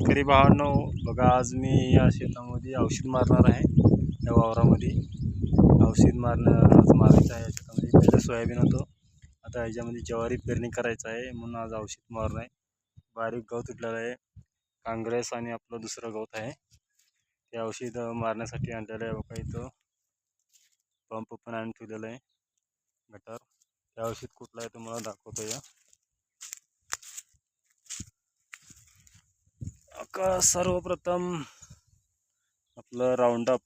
शेतकरी भावांनो बघा आज मी या शेतामध्ये औषध मारणार आहे या वावरामध्ये. औषध मारणं आज मारायचं आहे या शेतामध्ये पहिलं सोयाबीन होतं. आता ह्याच्यामध्ये ज्वारी पेरणी करायचं आहे म्हणून आज औषध मारणं आहे. बारीक गवत तुटलेलं आहे काँग्रेस आणि आपलं दुसरं गवत आहे. ते औषध मारण्यासाठी आणलेलं आहे बघा इथं. पंप पण आणून ठेवलेलं आहे गटार. हे औषध कुठलं आहे तुम्हाला दाखवतो या. सर्वप्रथम आपलं राऊंडअप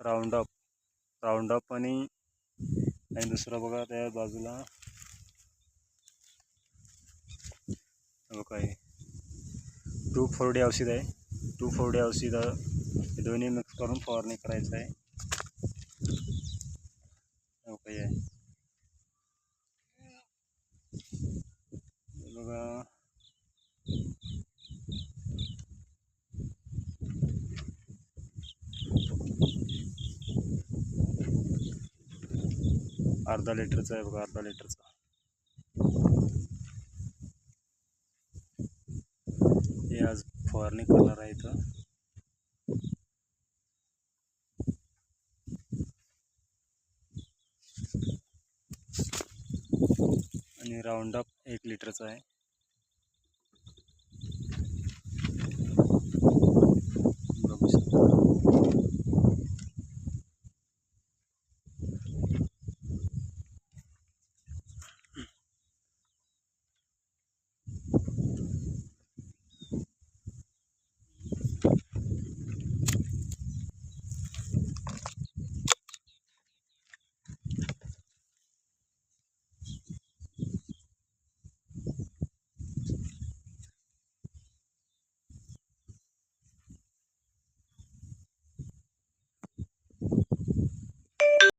राऊंडअप राऊंडअप आणि आणि दुसरं बघा त्या बाजूला. हे बघा हे. टू फोर्डी औषध आहे. टू फोर्डी औषध हे दोन्ही मिक्स करून फवारणी करायचं आहे हे बघा हे आहे. हे बघा अर्धा लिटरचा आहे बघा अर्धा लिटरचा. हे आज फवारणी करणार आहे इथं. आणि राऊंड अप एक लिटरचा आहे.